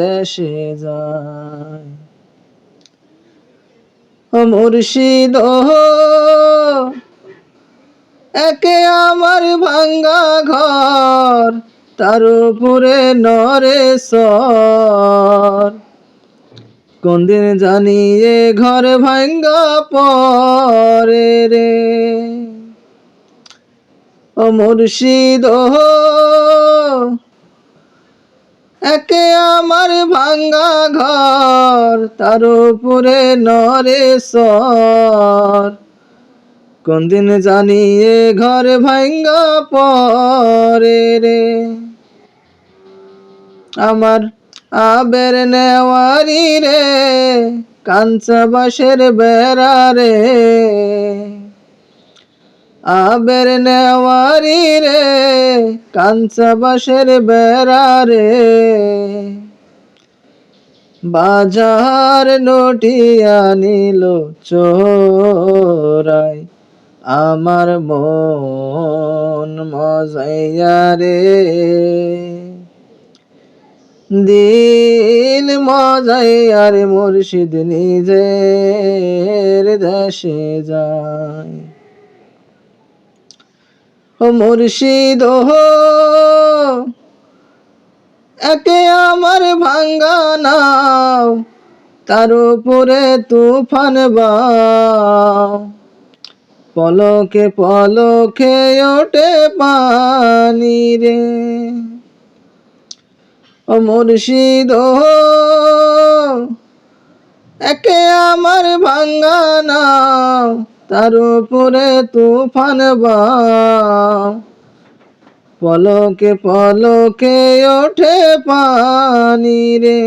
দেশে যায়। মুর্শিদ একে আমার ভাঙ্গা ঘর, তার উপরে নরে সর কোন দিন জানিয়ে ঘর ভাঙ্গা পরে রে। ও মুর্শিদ একে আমার ভাঙ্গা ঘর, তার উপরে নরে সর কোন দিন জানিয়ে ঘর ভাঙ্গা পরে রে। আমার আবের নেওয়ারি রে, কাঞ্চা বাসের বেড়া রে। আবের নেওয়ারি রে কাঞ্চা বাসের বেড়া রে। বাজার নটিয়া নিল চোরাই, আমার মন মজাইয়া রে। দিল মজাইয়া রে মুর্শিদ নিজের দেশে যায়। ও মুর্শিদ ও একে আমার ভাঙ্গা নাও, তার উপরে তুফান বাও। পলকে পলকে ওঠে পানি রে। ও মুর্শিদ একে আমার ভাঙ্গা নাও তার উপরে তুফান পলকে পলকে ওঠে পানি রে।